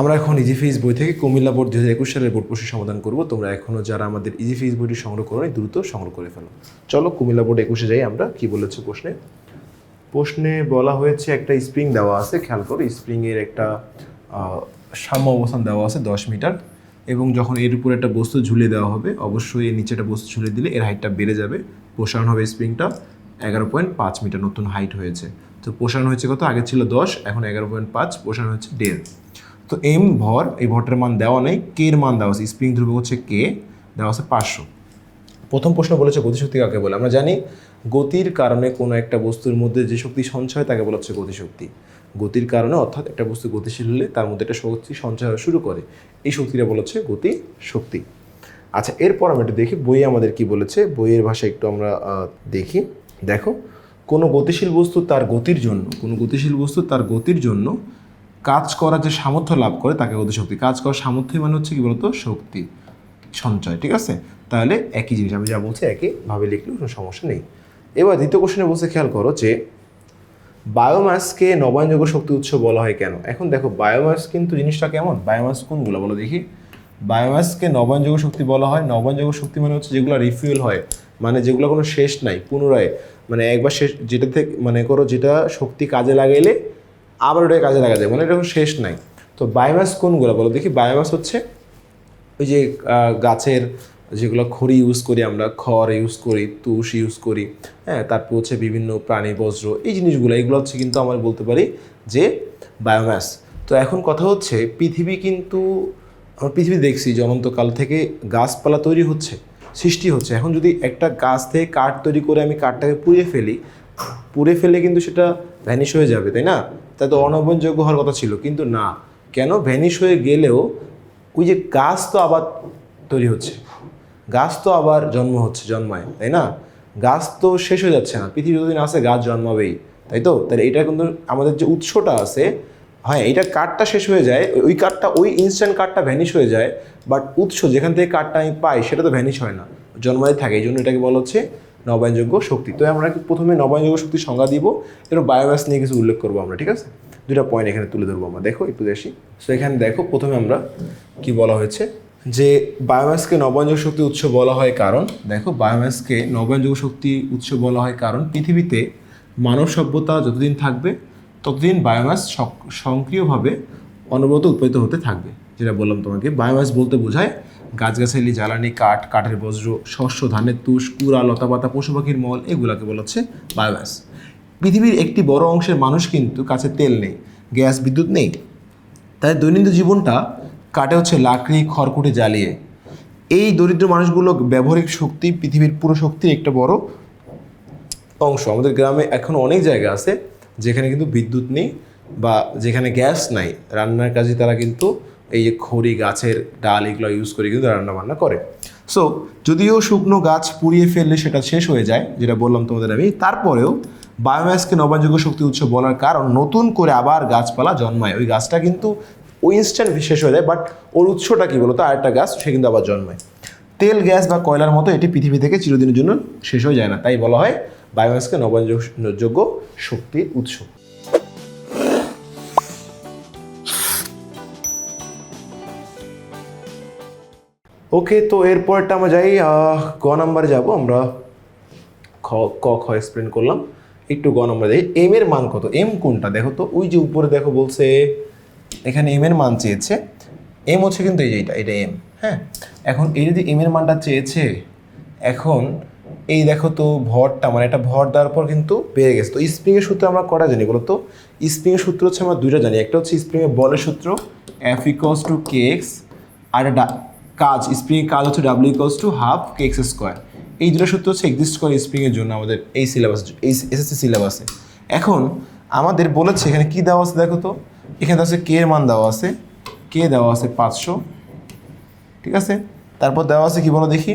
আমরা এখন ইজি ফিজ বই থেকে কুমিল্লা বোর্ড দু হাজার একুশ সালের বোর্ড প্রশ্ন সমাধান করব। তোমরা এখনও যারা আমাদের ইজি ফিজ বইটি সংগ্রহ করো দ্রুত সংগ্রহ করে ফেলো। চলো কুমিল্লা বোর্ড একুশে যাই আমরা, কি বলেছে প্রশ্নে? প্রশ্নে বলা হয়েছে একটা স্প্রিং দেওয়া আছে, খেয়াল করো, স্প্রিংয়ের একটা সাম্য অবস্থান দেওয়া আছে দশ মিটার এবং যখন এর উপর একটা বস্তু ঝুলিয়ে দেওয়া হবে, অবশ্যই এর নিচে একটা বস্তু ঝুলিয়ে দিলে এর হাইটটা বেড়ে যাবে। প্রসারণ হবে স্প্রিংটা এগারো পয়েন্ট পাঁচ মিটার, নতুন হাইট হয়েছে। তো প্রসারণ হয়েছে কত? আগে ছিল দশ, এখন এগারো পয়েন্ট পাঁচ, প্রসারণ হচ্ছে দেড় তো এম ভর, এই ভরটার মান দেওয়া নেই, কে এর মান দেওয়া আছে? স্প্রিং ধ্রুবক হচ্ছে কে? দেওয়া আছে পাঁচশো। প্রথম প্রশ্ন বলেছে গতিশক্তি কাকে বলে? আমরা জানি গতির কারণে কোনো একটা বস্তুর মধ্যে যে শক্তি সঞ্চয়, তাকে বলা হচ্ছে গতিশক্তি। গতির কারণে অর্থাৎ একটা বস্তু গতিশীল হলে তার মধ্যে একটা শক্তি সঞ্চয় শুরু করে। এই শক্তিটা বলা হচ্ছে গতি শক্তি আচ্ছা এরপর আমরা একটু দেখি, বইয়ে আমাদের কি বলেছে? বইয়ের ভাষা একটু আমরা দেখি। দেখো, কোনো গতিশীল বস্তু তার গতির জন্য, কোনো গতিশীল বস্তু তার গতির জন্য কাজ করার যে সামর্থ্য লাভ করে, তাকে গতিশক্তি কাজ করার সামর্থ্য মানে হচ্ছে কি বলতো? শক্তি, সঞ্চয়, ঠিক আছে? তাহলে একই জিনিস, আমি যা বলছি একইভাবে লিখলেও কোনো সমস্যা নেই। এবার দ্বিতীয় কোশ্চেনে বলছে, খেয়াল করো যে বায়োমাসকে নবায়নযোগ্য শক্তি উৎস বলা হয় কেন? এখন দেখো বায়োমাস কিন্তু জিনিসটা কেমন? বায়োমাস কোনগুলো বলো দেখি। বায়োমাসকে নবায়নযোগ্য শক্তি বলা হয়। নবায়নযোগ্য শক্তি মানে হচ্ছে যেগুলো রিফিউল হয় মানে যেগুলো কোনো শেষ নাই, পুনরায়। মানে একবার শেষ, যেটা থেকে মানে করো, যেটা শক্তি কাজে লাগাইলে আবার ওটাকে কাজে লাগা যায় মানে এটা শেষ নাই। তো বায়োমাস কোনগুলো বলো? দেখি বায়োমাস হচ্ছে ওই যে গাছের যেগুলো খড়ি ইউজ করি আমরা, খড় ইউজ করি, তুষ ইউজ করি হ্যাঁ তারপর হচ্ছে বিভিন্ন প্রাণী বজ্র এই জিনিসগুলো, এগুলো হচ্ছে কিন্তু আমরা বলতে পারি যে বায়োম্যাস তো এখন কথা হচ্ছে, পৃথিবী কিন্তু, আমরা পৃথিবী দেখছি অনন্তকাল থেকে গাছপালা তৈরি হচ্ছে, সৃষ্টি হচ্ছে। এখন যদি একটা গাছ থেকে কাঠ তৈরি করে আমি কাঠটাকে পুড়িয়ে ফেলি পুড়ে ফেলে কিন্তু সেটা ভ্যানিশ হয়ে যাবে, তাই না? তাই তো অনবনযোগ্য হওয়ার কথা ছিল, কিন্তু না। কেন ভ্যানিশ হয়ে গেলেও ওই যে গাছ তো আবার তৈরি হচ্ছে, গাছ তো আবার জন্ম হচ্ছে, জন্মায়, তাই না? গাছ তো শেষ হয়ে যাচ্ছে না পৃথিবী যতদিন আছে গাছ জন্মাবেই, তাই তো? তাহলে এটা কিন্তু আমাদের যে উৎসটা আছে হ্যাঁ এটা কাঠটা শেষ হয়ে যায়, ওই- কাঠটা, ওই ইনস্ট্যান্ট কাঠটা ভ্যানিশ হয়ে যায় বাট উৎস যেখান থেকে কাঠটা আমি পাই, সেটা তো ভ্যানিশ হয় না, জন্মায় থাকে, এই জন্য এটাকে বলা হচ্ছে নবায়নযোগ্য শক্তি। তো আমরা প্রথমে নবায়নযোগ্য শক্তির সংজ্ঞা দিব, এরপর বায়োম্যাস নিয়ে কিছু উল্লেখ করব আমরা, ঠিক আছে? দুটা পয়েন্ট এখানে তুলে ধরবো আমরা, দেখো, একটু দেখি। তো এখানে দেখো, প্রথমে আমরা কি বলা হয়েছে? যে বায়োম্যাসকে নবায়নযোগ্য শক্তি উৎস বলা হয় কারণ, দেখো বায়োম্যাসকে নবায়নযোগ্য শক্তি উৎস বলা হয় কারণ, পৃথিবীতে মানব সভ্যতা যতদিন থাকবে, ততদিন বায়োম্যাস সক- সক্রিয়ভাবে অনবরত উৎপাদিত হতে থাকবে, যেটা বললাম তোমাকে। বায়োম্যাস বলতে বোঝায় গাছগাছালি, জ্বালানি কাঠ, কাঠের বজ্র, শস্য, ধানের তুষ, কুড়া, লতাপাতা, পশু পাখির মল, এগুলোকে বলা হচ্ছে বায়োম্যাস পৃথিবীর একটি বড় অংশের মানুষ কিন্তু কাছে তেল নেই, গ্যাস, বিদ্যুৎ নেই। তাই দৈনন্দিন জীবনটা কাটে হচ্ছে লাকড়ি, খড়কুটে জ্বালিয়ে। এই দরিদ্র মানুষগুলো ব্যবহারিক শক্তি পৃথিবীর পুরো শক্তির একটা বড় অংশ। আমাদের গ্রামে এখন অনেক জায়গা আছে যেখানে কিন্তু বিদ্যুৎ নেই বা যেখানে গ্যাস নাই। রান্নার কাজে তারা কিন্তু এই যে খড়ি গাছের ডাল এগুলো ইউজ করে কিন্তু রান্নাবান্না করে। সো যদিও শুকনো গাছ পুড়িয়ে ফেললে সেটা শেষ হয়ে যায়, যেটা বললাম তোমাদের আমি, তারপরেও বায়োম্যাসকে নবায়নযোগ্য শক্তি উৎস বলার কারণ নতুন করে আবার গাছপালা জন্মায়। ওই গাছটা কিন্তু ওই ইনস্ট্যান্ট শেষ হয়ে যায় বাট ওর উৎসটা কী বলতো? আরেকটা গাছ, সে কিন্তু আবার জন্মায়। তেল, গ্যাস বা কয়লার মতো এটি পৃথিবী থেকে চিরদিনের জন্য শেষ হয়ে যায় না। তাই বলা হয় বায়োম্যাসকে নবায়নযোগ্য শক্তির উৎস। ওকে তো এরপরটা আমরা যাই গ নাম্বারে যাব আমরা। খ, ক, খ এক্সপ্লেন করলাম। একটু গ নাম্বার যাই এম এর মান কত? এম কোনটা? দেখো তো, ওই যে উপরে দেখো বলছে, এখানে এম এর মান চেয়েছে। এম হচ্ছে কিন্তু এই যে এটা এটা এম হ্যাঁ? এখন এই যদি এম এর মানটা চেয়েছে, এখন এই দেখো তো ভরটা মানে এটা ভর দেওয়ার পর কিন্তু বেড়ে গেছে। তো স্প্রিংয়ের সূত্র আমরা কটা জানি বলো তো? স্প্রিংয়ের সূত্র হচ্ছে আমরা দুইটা জানি। একটা হচ্ছে স্প্রিংয়ের বলের সূত্র F equals to K X আর একটা কাজ স্প্রিংয়ের কাজ হচ্ছে W equals to half K X square এই দুটো সূত্র হচ্ছে এক্সিস্ট করে স্প্রিংয়ের জন্য আমাদের এই সিলেবাস এই এসএসসি সিলেবাসে এখন আমাদের বলেছে এখানে কি দেওয়া আছে দেখো তো? এখানে আছে কে এর মান দেওয়া আছে। কে দেওয়া আছে পাঁচশো। ঠিক আছে? তারপর দেওয়া আছে কি বলো দেখি?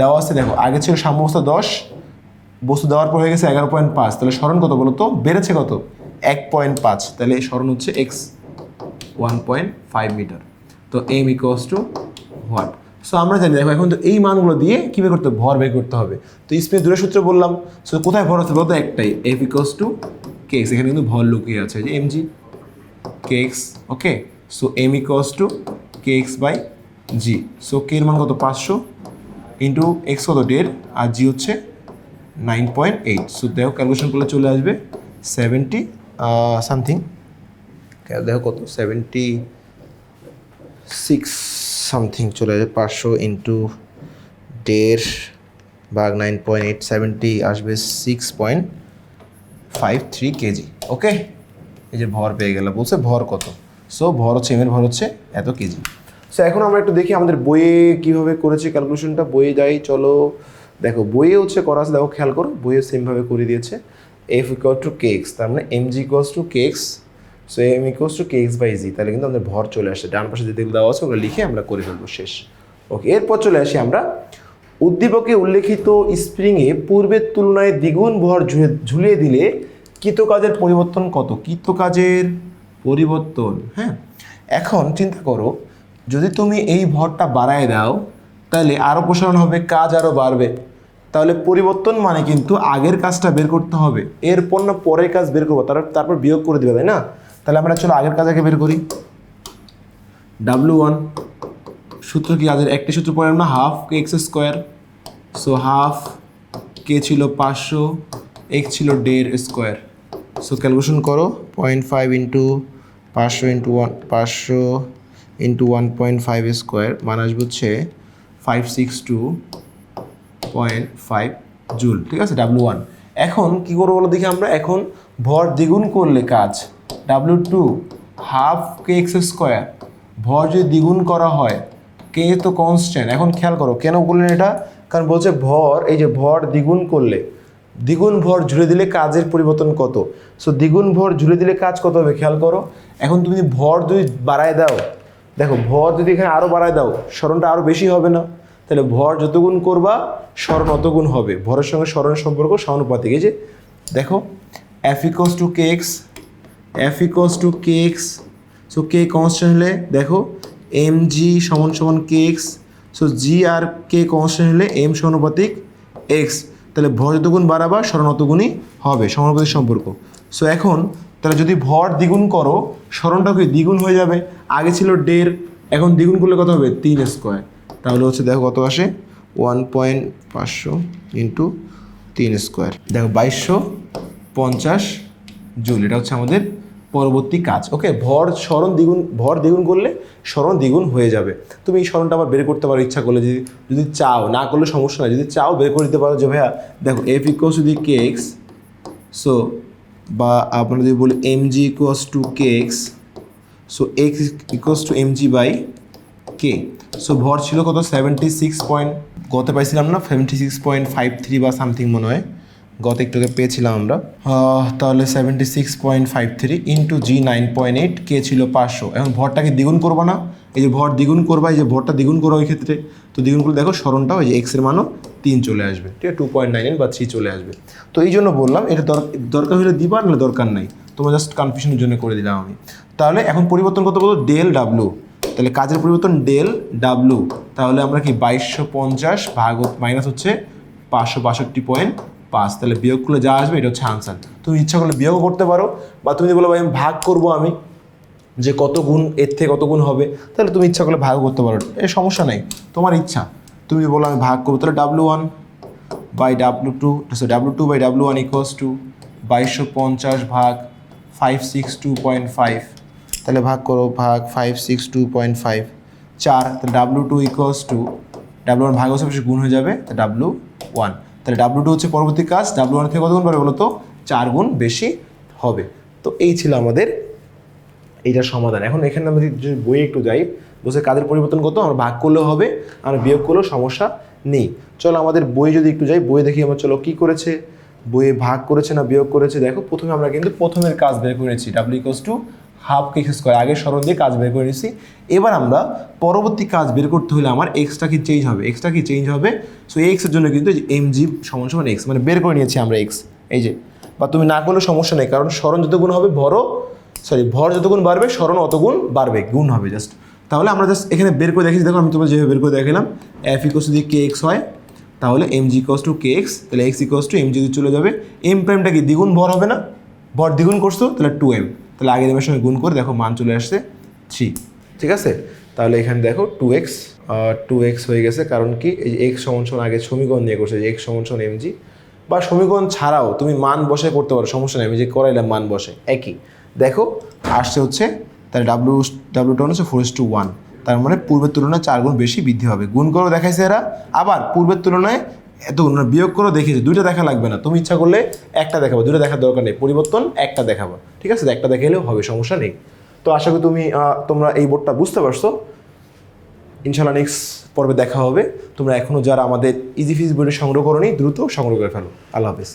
দেওয়া আছে দেখো, আগে ছিল সাম্যবস্থা দশ, বস্তু দেওয়ার পর হয়ে গেছে এগারো পয়েন্ট পাঁচ। তাহলে স্মরণ কত বলো তো? বেড়েছে কত? এক পয়েন্ট পাঁচ। তাহলে স্মরণ হচ্ছে X one point five metre তো M equals to what so আমরা জানি, দেখো, এখন তো এই মানগুলো দিয়ে কী বের করতে? ভর বের করতে হবে। তো স্পেস দূরের সূত্র বললাম। সো কোথায় ভর আছে বলতো? একটাই এফ ইকোয়াস টু কেক্স এখানে কিন্তু ভর লুকিয়ে আছে যে M G K X okay so M equals to K X by G so K এর মান কত? পাঁচশো ইন্টু এক্স কত? দেড়। আর জি হচ্ছে নাইন পয়েন্ট এইট সো দেখো ক্যালকুলেশন করলে চলে আসবে সেভেন্টি সামথিং দেখো কত? সেভেন্টি সিক্স সামথিং চলে আসবে পাঁচশো ইন্টু দেড় ভাগ নাইন পয়েন্ট এইট সেভেন্টি আসবে six point five three KG okay এই যে ভর পেয়ে গেল বলছে ভর কত? সো ভর হচ্ছে এমের ভর হচ্ছে এত কেজি সো এখন আমরা একটু দেখি আমাদের বইয়ে কীভাবে করেছে ক্যালকুলেশনটা বইয়ে যাই, চলো। দেখো, বইয়ে হচ্ছে করা আছে দেখো, খেয়াল করো, বইয়ে সেমভাবে করে দিয়েছে F equal to K X তার মানে M G equals to K X so M equals to K X by G তাহলে কিন্তু আমাদের ভর চলে আসে। ডান পাশে যেগুলো দেওয়া আছে, ওগুলো লিখে আমরা করে ফেলব শেষ। ওকে এরপর চলে আসি আমরা। উদ্দীপকে উল্লেখিত স্প্রিংয়ে পূর্বের তুলনায় দ্বিগুণ ভর ঝুলিয়ে দিলে কৃতকাজের পরিবর্তন কত? কৃতকাজের পরিবর্তন হ্যাঁ? এখন চিন্তা করো, যদি তুমি এই ভরটা বাড়ায় দাও, তাহলে আরও প্রসারণ হবে, কাজ আরও বাড়বে। তাহলে পরিবর্তন মানে কিন্তু আগের কাজটা বের করতে হবে। এরপর না পরের কাজ বের করব, তারপর তারপর বিয়োগ করে দেবে, তাই না? তাহলে আমরা চলো আগের কাজ আগে বের করি। ডাব্লু ওয়ান সূত্র কি আদের একটি সূত্র পড়লাম না half K X square so half K ছিল পাঁচশো এক্স ছিল দেড় স্কোয়ার সো ক্যালকুলেশন করো পয়েন্ট ফাইভ ইন্টু পাঁচশো ইন্টু ওয়ান পাঁচশো into one point five square মানে আসবে হচ্ছে five six two point five joule ঠিক আছে? ডাব্লু ওয়ান এখন কী করব বলো দেখি আমরা? এখন ভর দ্বিগুণ করলে কাজ। W to half K X square ভর যদি দ্বিগুণ করা হয় কে তো কনস্ট্যান্ট এখন খেয়াল করো কেন বললেন এটা? কারণ বলছে ভর, এই যে ভর দ্বিগুণ করলে, দ্বিগুণ ভর ঝুলে দিলে কাজের পরিবর্তন কত? সো দ্বিগুণ ভর ঝুলে দিলে কাজ কত হবে? খেয়াল করো, এখন তুমি ভর যদি বাড়ায় দাও, দেখো ভর যদি এখানে আরও বাড়ায় দাও স্মরণটা আরও বেশি হবে না। তাহলে ভর যত গুণ করবা স্মরণ অত গুণ হবে। ভরের সঙ্গে স্মরণের সম্পর্ক সমানুপাতিক। এই যে, দেখো equals to K X F equals to K X so K constant হলে দেখো এম জি সমান সমান কে এক্স সো জি আর কে কনস্ট্যান্ট হলে এম সমানুপাতিক এক্স তাহলে ভর যত গুণ বাড়াবা স্মরণ অত গুণই হবে, সমানুপাতিক সম্পর্ক. সো এখন তাহলে যদি ভর দ্বিগুণ করো স্মরণটা কি দ্বিগুণ হয়ে যাবে? আগে ছিল দেড়, এখন দ্বিগুণ করলে কত হবে? তিন স্কোয়ার তাহলে হচ্ছে দেখো কত আসে? ওয়ান পয়েন্ট পাঁচশো ইন্টু তিন স্কোয়ার দেখো, বাইশশো পঞ্চাশ জুল, এটা হচ্ছে আমাদের পরবর্তী কাজ। ওকে, ভর, স্মরণ দ্বিগুণ, ভর দ্বিগুণ করলে স্মরণ দ্বিগুণ হয়ে যাবে। তুমি এই স্মরণটা আবার বের করতে পারো, ইচ্ছা করলে যদি যদি চাও, না করলে সমস্যা নাই। যদি চাও, বের করে দিতে পারো যে, ভাইয়া, দেখো এফ ইকোস যদি কে এক্স সো বা আমরা যদি বলি M G equals to K X so X equals to M G by K so ভর ছিল কত? সেভেন্টি সিক্স পয়েন্ট গত পাইছিলাম না? Seventy six point five three বা সামথিং মনে হয়। গত একটুকে পেয়েছিলাম আমরা। তাহলে seventy six point five three into G nine point eight K ছিল পাঁচশো। এখন ভরটাকে দ্বিগুণ করব না। এই যে ভর দ্বিগুণ করবা, এই যে ভরটা দ্বিগুণ করো ওই ক্ষেত্রে। তো দ্বিগুণ করলে দেখো স্মরণটাও এই যে এক্সের মানও তিন চলে আসবে। ঠিক আছে টু পয়েন্ট নাইন বা থ্রি চলে আসবে। তো এই জন্য বললাম, এটা দর- দরকার হলে দিবা, নাহলে দরকার নাই। তোমার জাস্ট কনফিউশনের জন্য করে দিলাম আমি। তাহলে এখন পরিবর্তন কত বলতো ডেল ডাব্লু তাহলে কাজের পরিবর্তন ডেল ডাব্লু তাহলে আমরা কি বাইশশো পঞ্চাশ ভাগ মাইনাস হচ্ছে পাঁচশো বাষট্টি পয়েন্ট পাঁচ তাহলে বিয়োগ করলে যা আসবে এটা হচ্ছে আনসার তুমি ইচ্ছা করলে বিয়োগও করতে পারো, বা তুমি বলো ভাই আমি ভাগ করব আমি, যে কত গুণ, এর থেকে কত গুণ হবে, তাহলে তুমি ইচ্ছা করলে ভাগ করতে পারো। এ সমস্যা নেই, তোমার ইচ্ছা। তুমি বলো আমি ভাগ করব, তাহলে W one by W two W two by W one equals to বাইশশো পঞ্চাশ ভাগ five six two point five তাহলে ভাগ করো, ভাগ five six two point five চার, তাহলে W two equals to W one ভাগ হচ্ছে গুণ হয়ে যাবে ডাব্লু ওয়ান তাহলে ডাব্লু টু হচ্ছে পরবর্তী কাজ ডাব্লু ওয়ান থেকে কত গুণ পারবে বলো তো চার গুণ বেশি হবে। তো এই ছিল আমাদের এইটার সমাধান। এখন এখানে আমরা যদি বইয়ে একটু যাই বসে কাজের পরিবর্তন করতো আমরা ভাগ করলেও হবে আর বিয়োগ করলেও সমস্যা নেই। চলো আমাদের বই যদি একটু যাই বই দেখি আমরা চলো কী করেছে। বইয়ে ভাগ করেছে না বিয়োগ করেছে? দেখো, প্রথমে আমরা কিন্তু প্রথমের কাজ বের করেছি W equals to half X square আগের সরল দিয়ে কাজ বের করে নিয়েছি এবার আমরা পরবর্তী কাজ বের করতে হলে আমার এক্সটা কি চেঞ্জ হবে? এক্সটা কি চেঞ্জ হবে? সো এক্সের জন্য কিন্তু এম জি সমান সমান এক্স মানে বের করে নিয়েছি আমরা এক্স এই যে। বা তুমি না করলে সমস্যা নেই, কারণ স্মরণ যত গুণ হবে, ভরও সরি ভর যত গুণ বাড়বে স্মরণ অত গুণ বাড়বে, গুণ হবে জাস্ট তাহলে আমরা জাস্ট এখানে বের করে দেখেছি দেখো আমি তোমার যেভাবে বের করে দেখালাম এফ ইকোস যদি কে এক্স হয় তাহলে M G equals to K X তাহলে X equals to M G চলে যাবে এম প্রাইমটা কি দ্বিগুণ ভর হবে না? ভর দ্বিগুণ করছ, তাহলে টু এম তাহলে আগের এমের সঙ্গে গুণ করে দেখো মান চলে আসছে থ্রি। ঠিক আছে? তাহলে এখানে দেখো টু এক্স টু এক্স হয়ে গেছে, কারণ কি? এই এক্স সমান সমান আগে সমীকরণ নিয়ে করছে এক্স সমান সমান এমজি বা সমীকরণ ছাড়াও তুমি মান বসে করতে পারো, সমস্যা নেই, আমি যে করাইলাম মান বসে একই। দেখো, আসছে হচ্ছে, তাহলে ডাব্লু ডাব্লু টাউন হচ্ছে ফোর টু ওয়ান তার মানে পূর্বের তুলনায় চার গুণ বেশি বৃদ্ধি হবে। গুণ করো দেখাইছে এরা, আবার পূর্বের তুলনায় এত বিয়োগ করো দেখিয়েছি দুইটা দেখা লাগবে না। তুমি ইচ্ছা করলে একটা দেখাবো দুটো দেখার দরকার নেই, পরিবর্তন একটা দেখাবো। ঠিক আছে? একটা দেখা এলেও হবে, সমস্যা নেই। তো আশা করি তুমি তোমরা এই বোর্ডটা বুঝতে পারছ। ইনশাল্লাহ নেক্সট পর্বে দেখা হবে। তোমরা এখনও যারা আমাদের ইজি ফিজ বইটি সংগ্রহ করো দ্রুত সংগ্রহ করে ফেলো। আল্লাহ হাফেজ।